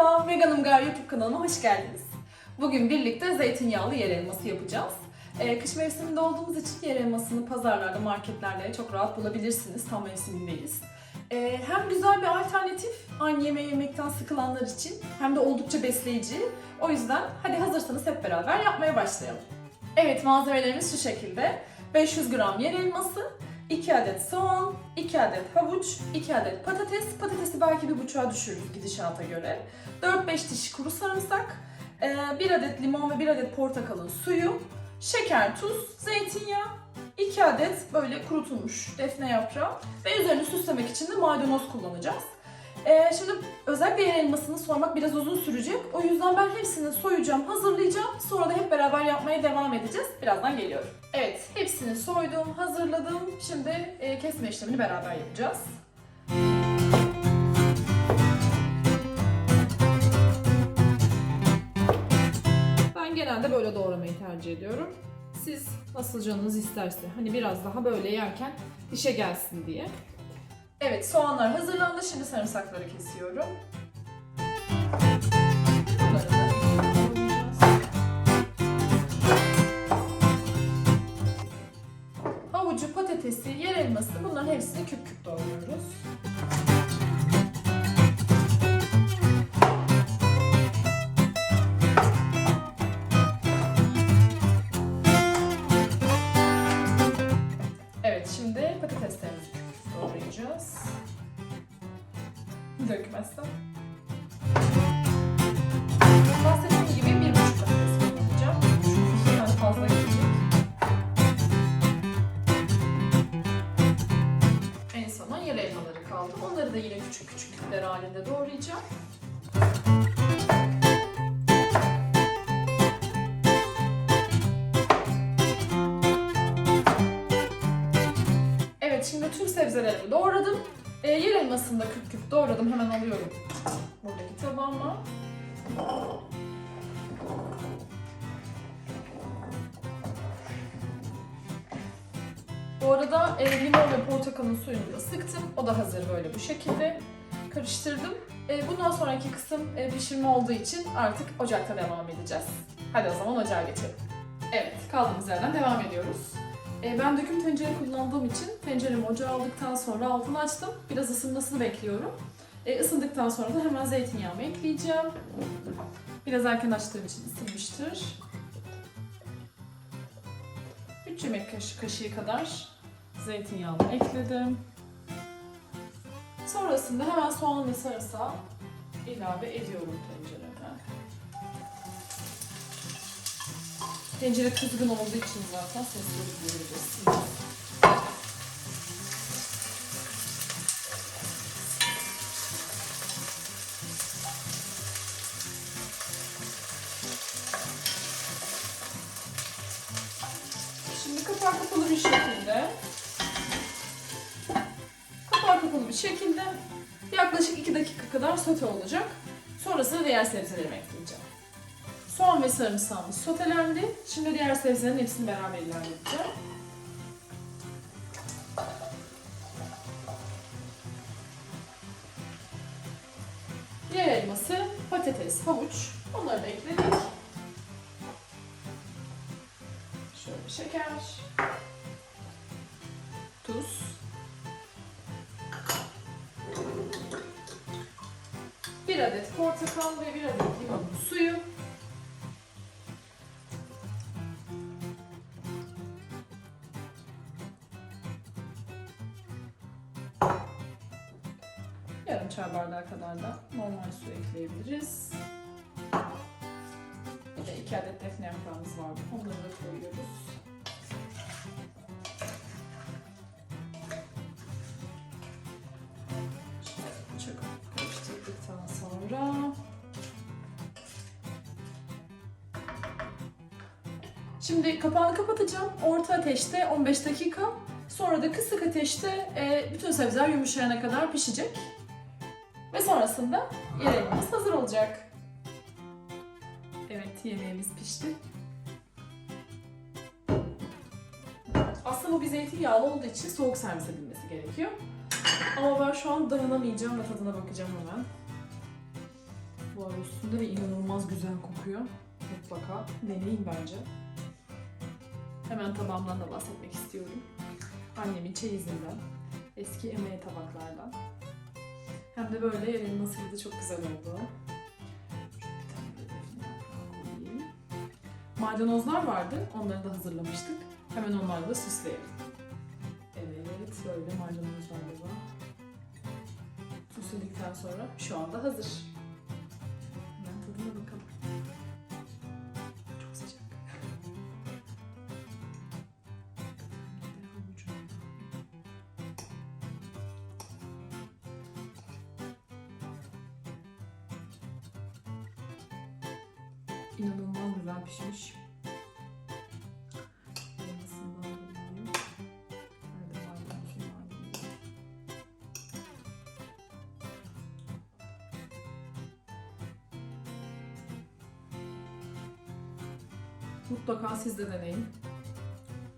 Merhaba, Veganım Gar YouTube kanalıma hoş geldiniz. Bugün birlikte zeytinyağlı yer elması yapacağız. Ee, kış mevsiminde olduğumuz için yer elmasını pazarlarda, marketlerde çok rahat bulabilirsiniz. Tam mevsimindeyiz. Ee, hem güzel bir alternatif aynı yemeği yemekten sıkılanlar için hem de oldukça besleyici. O yüzden hadi hazırsanız hep beraber yapmaya başlayalım. Evet malzemelerimiz şu şekilde. 500 gram yer elması, 2 adet soğan, 2 adet havuç, 2 adet patates. Patatesi belki bir buçuğa düşürürüz gidişata göre. 4-5 diş kuru sarımsak, 1 adet limon ve 1 adet portakalın suyu, şeker, tuz, zeytinyağı, 2 adet böyle kurutulmuş defne yaprağı ve üzerini süslemek için de maydanoz kullanacağız. Ee, şimdi özellikle yer elmasını soymak biraz uzun sürecek. O yüzden ben hepsini soyacağım, hazırlayacağım. Sonra da hep beraber yapmaya devam edeceğiz. Birazdan geliyorum. Evet, hepsini soydum, hazırladım. Şimdi e, kesme işlemini beraber yapacağız. Ben genelde böyle doğramayı tercih ediyorum. Siz nasıl canınız isterse. Hani biraz daha böyle yerken dişe gelsin diye. Evet soğanlar hazırlandı. Şimdi sarımsakları kesiyorum. Havucu, patatesi, yer elması bunların hepsini küp küp doğruyoruz. Evet şimdi patateslerimizi küp doğrayacağız. Dökmezsem. Bahsettiğim gibi bir buçuk patates kullanacağım. Çünkü iki tane fazla gelecek. En sona yer elmaları kaldı. Onları da yine küçük küçük küpler halinde doğrayacağım. Sebzelerimi doğradım. E, yer elmasını da küp küp doğradım. Hemen alıyorum buradaki tabağıma. Bu arada e, limon ve portakalın suyunu da sıktım. O da hazır böyle bu şekilde. Karıştırdım. E, bundan sonraki kısım e, pişirme olduğu için artık ocakta devam edeceğiz. Hadi o zaman ocağa geçelim. Evet, kaldığımız yerden devam ediyoruz. E, ben döküm tencere kullandığım için tenceremi ocağa aldıktan sonra altını açtım. Biraz ısınmasını bekliyorum. E, ısındıktan sonra da hemen zeytinyağımı ekleyeceğim. Biraz erken açtığım için ısınmıştır. 3 yemek kaşığı, kaşığı kadar zeytinyağını ekledim. Sonrasında hemen soğan ve sarımsağı ilave ediyorum tencereme. Tencere kızgın olduğu için zaten sesleri duyabilirsiniz. Şimdi kapağı kapalı bir şekilde kapağı kapalı bir şekilde yaklaşık 2 dakika kadar sote olacak. Sonrasında diğer sebzelerimi ekleyeceğim. Soğan ve sarımsağımız sotelendi. Şimdi diğer sebzelerin hepsini beraber ilave edeceğim. Yer elması, patates, havuç onları da ekledik. Şöyle şeker, tuz, bir adet portakal ve bir adet limonun suyu, çay bardağı kadar da normal su ekleyebiliriz. Bir de iki adet defne yaprağımız vardı. Onları da koyuyoruz. Çok karıştırdıktan sonra Şimdi kapağını kapatacağım. Orta ateşte 15 dakika. Sonra da kısık ateşte e, bütün sebzeler yumuşayana kadar pişecek. Ve sonrasında yemeğimiz hazır olacak. Evet, yemeğimiz pişti. Aslında bu bir zeytinyağlı olduğu için soğuk servis edilmesi gerekiyor. Ama ben şu an dayanamayacağım ve tadına bakacağım hemen. var üstünde ve inanılmaz güzel kokuyor. Mutlaka deneyin bence. Hemen tabağımdan da bahsetmek istiyorum. Annemin çeyizinden, eski emeği tabaklardan. Hem de böyle elmasıyla da çok güzel oldu. Maydanozlar vardı, onları da hazırlamıştık. Hemen onlarla da süsleyelim. Evet, böyle maydanozlarla da süsledikten sonra şu anda hazır. İnanılmaz güzel pişmiş. Mutlaka siz de deneyin.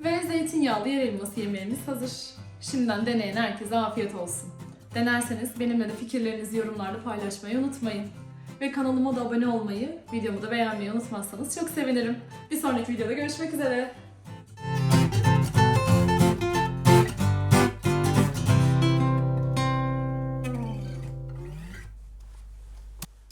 Ve zeytinyağlı yer elması yemeğimiz hazır. Şimdiden deneyen herkese afiyet olsun. Denerseniz benimle de fikirlerinizi yorumlarda paylaşmayı unutmayın. Ve kanalıma da abone olmayı, videomu da beğenmeyi unutmazsanız çok sevinirim. Bir sonraki videoda görüşmek üzere.